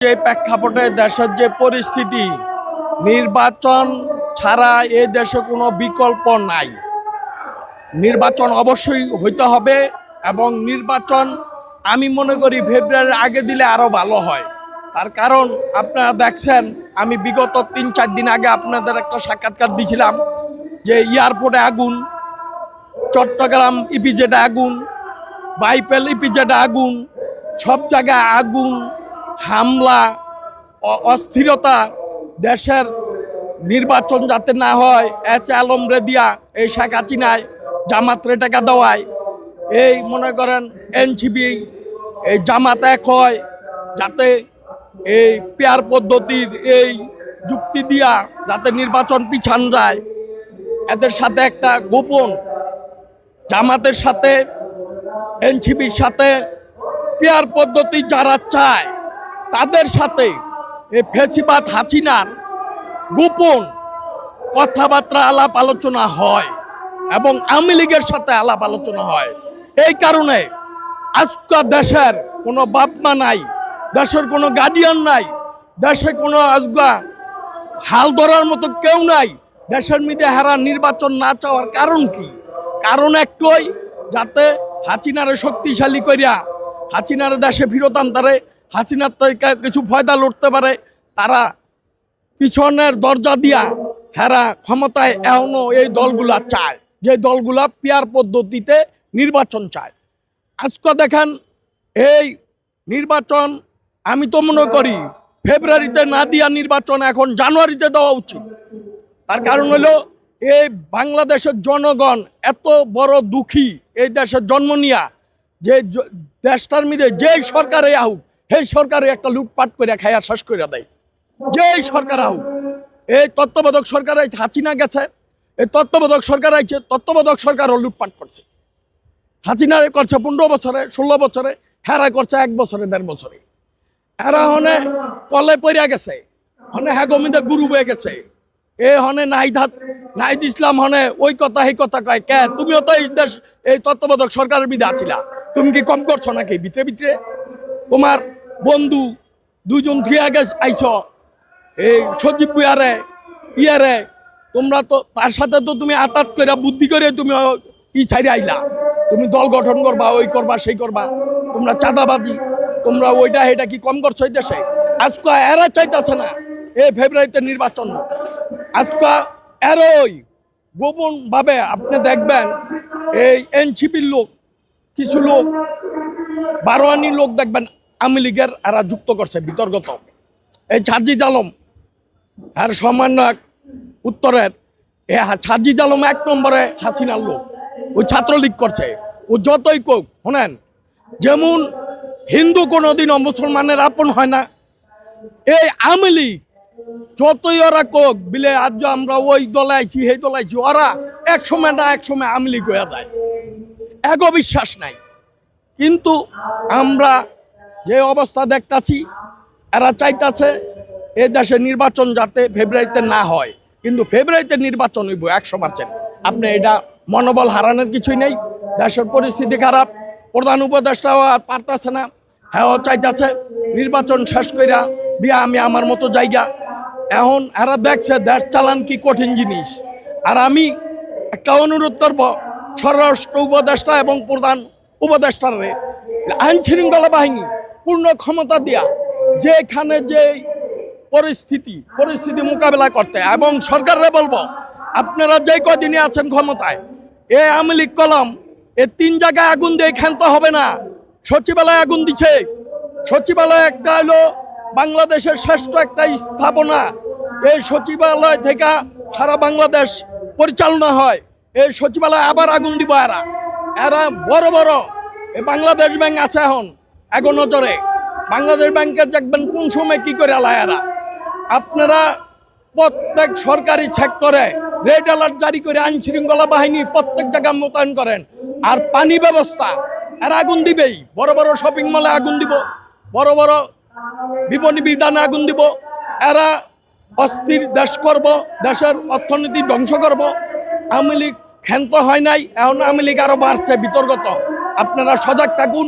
যে প্রেক্ষাপটে দেশের যে পরিস্থিতি, নির্বাচন ছাড়া এ দেশে কোনো বিকল্প নাই। নির্বাচন অবশ্যই হইতে হবে এবং নির্বাচন আমি মনে করি ফেব্রুয়ারির আগে দিলে আরও ভালো হয়। তার কারণ আপনারা দেখছেন, আমি বিগত তিন চার দিন আগে আপনাদের একটা সাক্ষাৎকার দিয়েছিলাম যে এয়ারপোর্টে আগুন, চট্টগ্রাম ইপিজেডে আগুন, বাইপেল ইপিজেডে আগুন, সব জায়গায় আগুন হামলা অস্থিরতা দেশের নির্বাচন যাতে না হয়, এচ আলম রেদিয়া, এই শেখ হাসিনায় জামাতরে টাকা দেওয়ায়। এই মনে করেন এনসিবি এই জামাত এক হয়, যাতে এই পেয়ার পদ্ধতির এই যুক্তি দিয়া যাতে নির্বাচন পিছান যায়। এদের সাথে একটা গোপন জামাতের সাথে এনসিবির সাথে পেয়ার পদ্ধতি যারা চায় তাদের সাথে এই ফেসিবাদ হাসিনার গোপন কথাবার্তা আলাপ আলোচনা হয় এবং আওয়ামী লীগের সাথে আলাপ আলোচনা হয়। এই কারণে আজকাল দেশের কোনো বাপমা নাই, দেশের কোনো গার্ডিয়ান নাই, দেশে কোনো আজকা হাল ধরার মতো কেউ নাই, দেশের মধ্যে হারা নির্বাচন না চাওয়ার কারণ কি? কারণ একটাই যাতে হাসিনারে শক্তিশালী করিয়া হাসিনারে দেশে ফিরত আনতারে হাসিনার থেকে কিছু ফয়দা লড়তে পারে, তারা পিছনের দরজা দিয়া হেরা ক্ষমতায় এখনও এই দলগুলা চায়, যে দলগুলা পিয়ার পদ্ধতিতে নির্বাচন চায়। আজকে দেখেন, এই নির্বাচন আমি তো মনে করি ফেব্রুয়ারিতে না দিয়া নির্বাচন এখন জানুয়ারিতে দেওয়া উচিত। তার কারণ হলো, এই বাংলাদেশের জনগণ এত বড় দুঃখী এই দেশের জন্ম নিয়া, যে দেশটার মধ্যে যেই সরকারে আহুক সেই সরকারে একটা লুটপাট করে খাইয়া শেষ করে দেয়। যেই সরকার আহুক এই তত্ত্বাবধায়ক সরকার আইছে হাসিনা গেছে, এই তত্ত্বাবধায়ক সরকার আইছে তত্ত্বাবধায়ক সরকারও লুটপাট করছে। হাসিনারে করছে পনেরো বছরে, ষোলো বছরে, হেরা করছে এক বছরে, দেড় বছরে। এরা হনে কলে পড়িয়া গেছে, হনে হ্যাঁ গমিতে গুরু বয়ে গেছে। এ হনে নাইধাত, নাইদ ইসলাম হনে ওই কথা এই কথা কয়, কে, তুমিও তো এই দেশ, এই তত্ত্বাবধায়ক সরকারের বিধে আছিলা তুমি কি কম করছ নাকি? ভিতরে ভিতরে। তোমার বন্ধু দুজন থিয়া গেছ আইছ। এই সজীব বুয়ারে ইয়ারে তোমরা তো তার সাথে তো তুমি আতাত করে বুদ্ধি করে তুমি ই ছাড়ি আইলা। তুমি দল গঠন করবা, ওই করবা, সেই করবা। তোমরা চাঁদাবাজি, তোমরা ওইটা এটা কি কম করছ এই দেশে? আজকে এরা চাইতেছে না। এ ফেব্রুয়ারিতে নির্বাচন। আজকে এরই গোপন ভাবে আপনি দেখবেন, এই এনসিপির লোক, কিছু লোক বারোয়ানি লোক দেখবেন আওয়ামী লীগের এরা যুক্ত করছে বিতর্গত। এই ছাজিদ আলম আর সামান্য এক উত্তরের এ ছাজিদ আলম এক নম্বরে হাসিনার লোক। ওই ছাত্রলীগ করছে। ও যতই কোক শোনেন, যেমন হিন্দু কোনোদিনও মুসলমানের আপন হয় না। এই আওয়ামী লীগ, যতই ওরা কোক বিলে আজ আমরা ওই দলে আইছি এই দলে আইছি, ওরা এক সময় না এক সময় আওয়ামী লীগ হয়ে যায়। এগো বিশ্বাস নাই। কিন্তু আমরা যে অবস্থা দেখতাছি, এরা চাইতাছে এ দেশে নির্বাচন যাতে ফেব্রুয়ারিতে না হয়। কিন্তু ফেব্রুয়ারিতে নির্বাচন হইব একশো পার্সেন্ট। আপনি এটা মনোবল হারানোর কিছুই নেই, দেশের পরিস্থিতি খারাপ, প্রধান উপদেষ্টাও আর পারতাছে না হ্যাঁ চাইতাছে নির্বাচন শেষ কইরা দিয়া আমি আমার মতো জায়গা। এখন এরা দেখছে দেশ চালান কি কঠিন জিনিস। আর আমি একটা অনুরোধ করব, স্বরাষ্ট্র উপদেষ্টা এবং প্রধান উপদেষ্টারে আইন শৃঙ্খলা বাহিনী পূর্ণ ক্ষমতা দিয়া যেখানে যে পরিস্থিতি পরিস্থিতি মোকাবেলা করতে এবং সরকারে বলব, আপনারা যে কদিনে আছেন ক্ষমতায়, এ আওয়ামী লীগ কলম, এ তিন জায়গায় আগুন দিয়ে ক্ষান্ত হবে না। সচিবালয় আগুন দিছে। সচিবালয় একটা হলো বাংলাদেশের শ্রেষ্ঠ একটা স্থাপনা। এই সচিবালয় থেকে সারা বাংলাদেশ পরিচালনা হয়। এই সচিবালয় আবার আগুন দিব এরা। এরা বড় বড়। বাংলাদেশ ব্যাংক আছে এখন এখন নজরে। বাংলাদেশ ব্যাংকের দেখবেন কোন সময় কি করে আলায় এরা। আপনারা প্রত্যেক সরকারি সেক্টরে রেড অ্যালার্ট জারি করে আইন শৃঙ্খলা বাহিনী প্রত্যেক জায়গায় মোতায়েন করেন। আর পানি ব্যবস্থা, এরা আগুন দিবেই। বড় বড় শপিং মলে আগুন দিব, বড় বড় বিপণী বিধানে আগুন দিব। এরা অস্থির দেশ করব, দেশের অর্থনীতি ধ্বংস করব। আওয়ামী লীগ ক্ষান্ত হয় নাই, এখন আওয়ামী লীগ আরও বাড়ছে বিতর্কত। আপনারা সজাগ থাকুন।